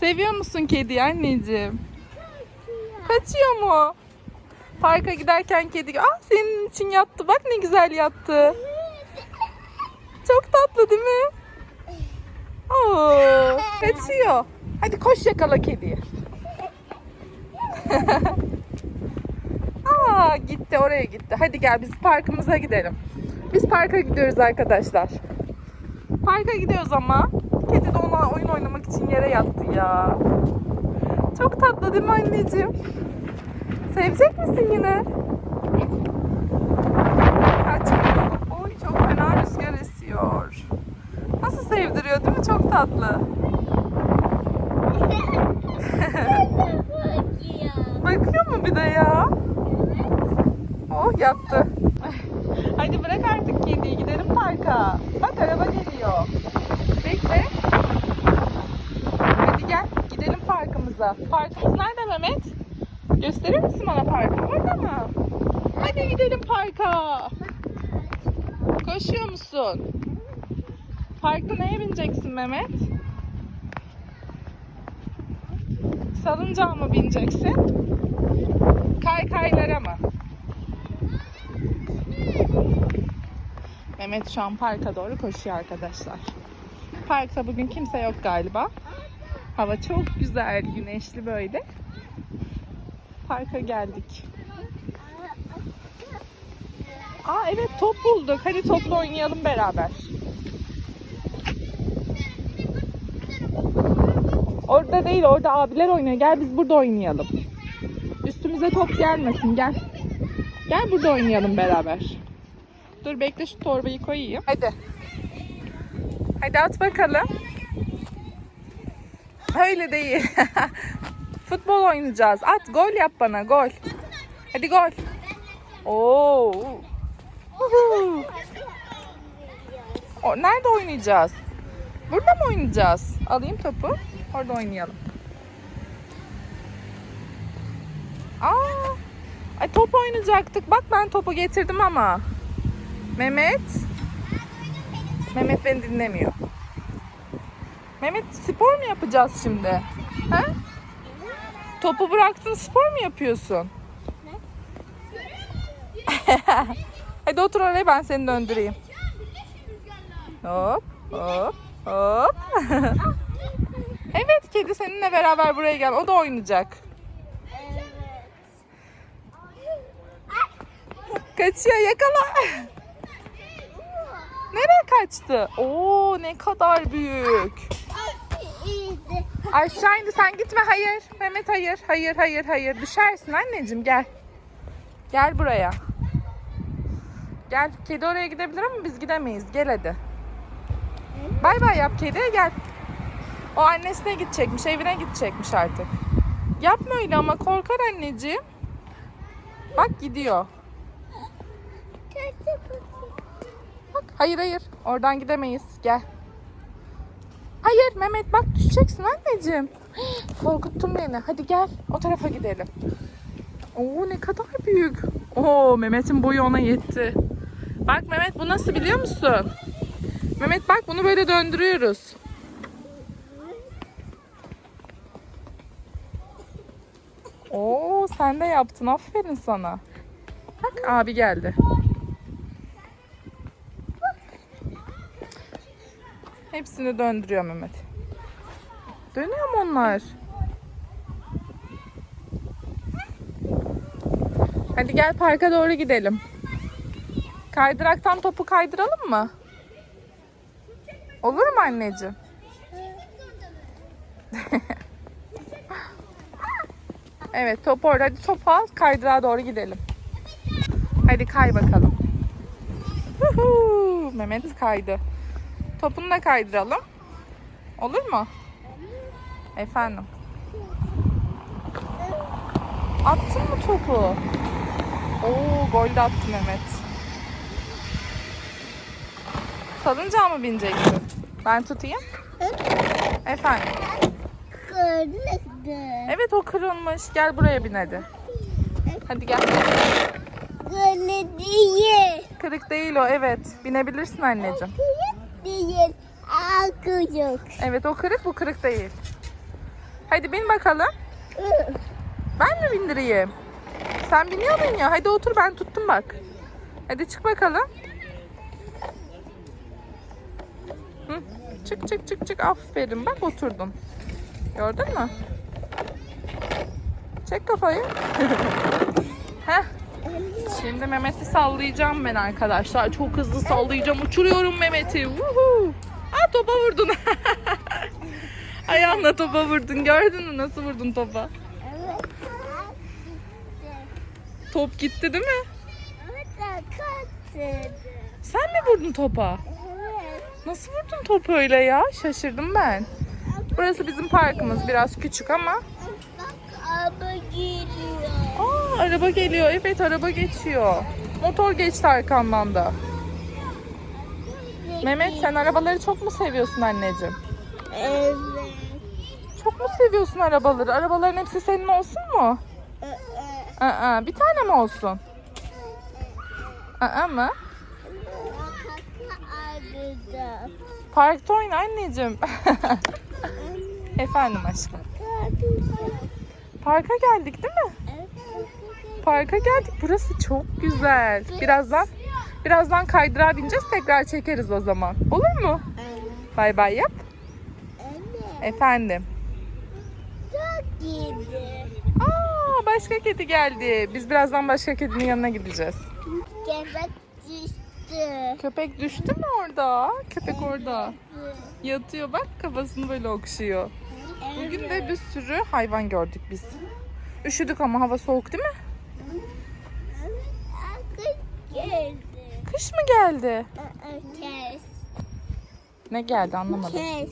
Seviyor musun kedi anneciğim? Kaçıyor mu? Parka giderken kedi... Aa senin için yattı. Bak ne güzel yattı. Çok tatlı değil mi? Oo, kaçıyor. Hadi koş yakala kediyi. Aa gitti oraya gitti. Hadi gel biz parkımıza gidelim. Biz parka gidiyoruz arkadaşlar. Parka gidiyoruz ama kedi de ona oyun oynamak için yere yattı ya. Çok tatlı değil mi anneciğim? Sevecek misin yine? Kaçmıyor. Oy çok fena rüzgar esiyor. Nasıl sevdiriyor değil mi? Çok tatlı. Bakıyor mu bir de ya? Oh yattı. Hadi bırak artık kediyi gidelim parka. Bak araba geliyor. Bekle. Hadi gel gidelim parkımıza. Parkımız nerede Mehmet? Gösterir misin bana parkı? Orada mı? Hadi gidelim parka. Koşuyor musun? Parkta neye bineceksin Mehmet? Salıncağa mı bineceksin? Kaykaylara mı? Mehmet şu an parka doğru koşuyor arkadaşlar. Parkta bugün kimse yok galiba. Hava çok güzel, güneşli böyle. Parka geldik. Aa evet top bulduk. Hadi topla oynayalım beraber. Orada değil, orada abiler oynuyor. Gel biz burada oynayalım. Üstümüze top gelmesin, gel. Gel burada oynayalım beraber. Dur bekle şu torbayı koyayım. Hadi. Hadi at bakalım. Öyle değil. Futbol oynayacağız. At gol yap bana gol. Hadi gol. Oo. Uhu. O, nerede oynayacağız? Burada mı oynayacağız? Alayım topu. Orada oynayalım. Aa, ay top oynayacaktık. Bak ben topu getirdim ama. Mehmet. Mehmet beni dinlemiyor. Mehmet spor mu yapacağız şimdi? He? Topu bıraktın spor mu yapıyorsun? Hadi otur oraya ben seni döndüreyim. Hop hop hop. evet kedi seninle beraber buraya gel. O da oynayacak. Kaçıyor yakala. Nereye kaçtı? Oo ne kadar büyük. Aşağı indi sen gitme hayır. Mehmet hayır hayır hayır hayır. Düşersin anneciğim gel. Gel buraya. Gel kedi oraya gidebilir ama biz gidemeyiz. Gel hadi. Bay bay yap kediye gel. O annesine gidecekmiş evine gidecekmiş artık. Yapma öyle ama korkar anneciğim. Bak gidiyor. Bak hayır hayır oradan gidemeyiz gel. Hayır Mehmet bak düşeceksin anneciğim. Korkuttun beni. Hadi gel o tarafa gidelim. Oo ne kadar büyük. Oo Mehmet'in boyu ona yetti. Bak Mehmet bu nasıl biliyor musun? Mehmet bak bunu böyle döndürüyoruz. Oo sen de yaptın. Aferin sana. Bak abi geldi. Hepsini döndürüyor Mehmet. Dönüyor mu onlar? Hadi gel parka doğru gidelim. Kaydıraktan topu kaydıralım mı? Olur mu anneciğim? evet top orada. Hadi topu al kaydırağa doğru gidelim. Hadi kay bakalım. Mehmet kaydı. Topunu da kaydıralım. Olur mu? Efendim. Attın mı topu? Oo gol de attı Mehmet. Salıncağa mı bineceksin? Ben tutayım. Efendim. Evet o kırılmış. Gel buraya bin hadi. Hadi gel. Kırık değil o evet. Binebilirsin anneciğim. Değil. Akıcık. Evet o kırık bu kırık değil. Hadi bin bakalım. Ben mi bindireyim? Sen biniyordun ya. Hadi otur ben tuttum bak. Hadi çık bakalım. Hı. Çık çık çık çık. Aferin bak oturdun. Gördün mü? Çek kafayı. Heh. Şimdi Mehmet'i sallayacağım ben arkadaşlar. Çok hızlı sallayacağım. Uçuruyorum Mehmet'i. Woohoo. Aa topa vurdun. Ayağınla topa vurdun. Gördün mü nasıl vurdun topa? Evet. Top gitti değil mi? Evet. Sen mi vurdun topa? Evet. Nasıl vurdun topu öyle ya? Şaşırdım ben. Burası bizim parkımız. Biraz küçük ama. Araba geliyor. Aa araba geliyor. Evet araba geçiyor. Motor geçti arkamdan da. Mehmet sen arabaları çok mu seviyorsun anneciğim? Evet. Çok mu seviyorsun arabaları? Arabaların hepsi senin olsun mu? Evet. Aa, bir tane mi olsun? Aa mı? Parkta oyna anneciğim. Efendim aşkım. Parka geldik değil mi? Parka geldik. Burası çok güzel. Birazdan birazdan kaydırağa bineceğiz. Tekrar çekeriz o zaman. Olur mu? Bay bay yap. Evet. Efendim. Çok iyiydi. Aa başka kedi geldi. Biz birazdan başka kedinin yanına gideceğiz. Köpek düştü. Köpek düştü mü orada? Köpek orada. Yatıyor bak kafasını böyle okşuyor. Bugün de bir sürü hayvan gördük biz. Üşüdük ama hava soğuk değil mi? Akıl geldi. Kış mı geldi? Kes. Ne geldi anlamadım. Kes.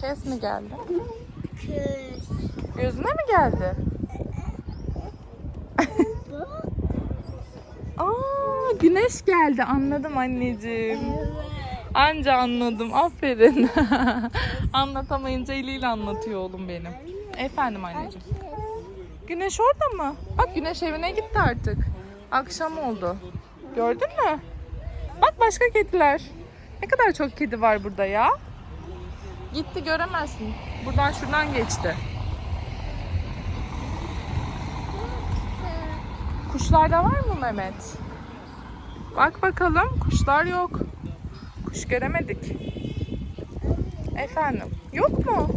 Kes mi geldi? Kes. Gözüne mi geldi? Aa güneş geldi anladım anneciğim. Evet. Anca anladım aferin. Anlatamayınca eliyle anlatıyor oğlum benim. Efendim anneciğim. Güneş orada mı? Bak güneş evine gitti artık. Akşam oldu. Gördün mü? Bak başka kediler. Ne kadar çok kedi var burada ya. Gitti göremezsin. Buradan şuradan geçti. Kuşlarda var mı Mehmet? Bak bakalım kuşlar yok. Kuş göremedik. Efendim yok mu?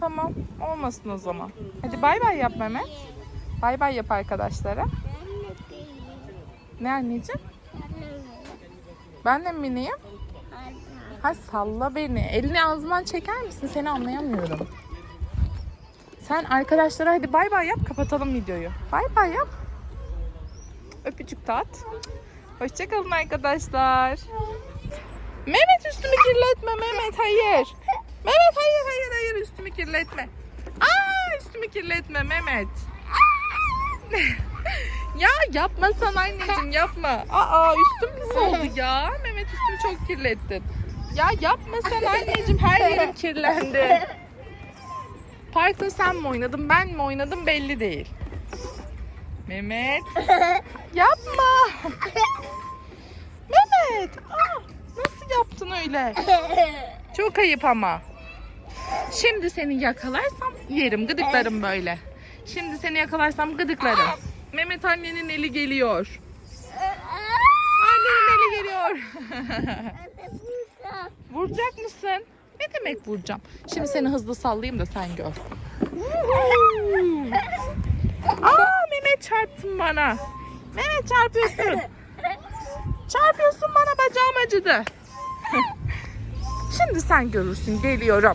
Tamam olmasın o zaman. Hadi bay bay yap Mehmet. Bay bay yap arkadaşlara. Ne anneciğim? Ben de mi bineyim? Ha salla beni. Elini ağzından çeker misin? Seni anlayamıyorum. Sen arkadaşlara hadi bay bay yap kapatalım videoyu. Bay bay yap. Öpücük de at. Hoşçakalın arkadaşlar. Mehmet üstümü kirletme Mehmet hayır. Mehmet hayır hayır hayır üstümü kirletme. Aa üstümü kirletme Mehmet. ya yapma sen anneciğim yapma. Aa üstüm pis oldu ya. Mehmet üstümü çok kirlettin. Ya yapma sen anneciğim her yerim kirlendi. Parkta sen mi oynadın ben mi oynadım belli değil. Mehmet yapma. Mehmet aa, nasıl yaptın öyle? Çok ayıp ama. Şimdi seni yakalarsam yerim gıdıklarım böyle. Şimdi seni yakalarsam gıdıklarım. Mehmet annenin eli geliyor. Annenin eli geliyor. Vuracak mısın? Ne demek vuracağım? Şimdi seni hızlı sallayayım da sen gör. Aa Mehmet çarptın bana. Mehmet çarpıyorsun. Çarpıyorsun bana bacağım acıdı. Şimdi sen görürsün geliyorum.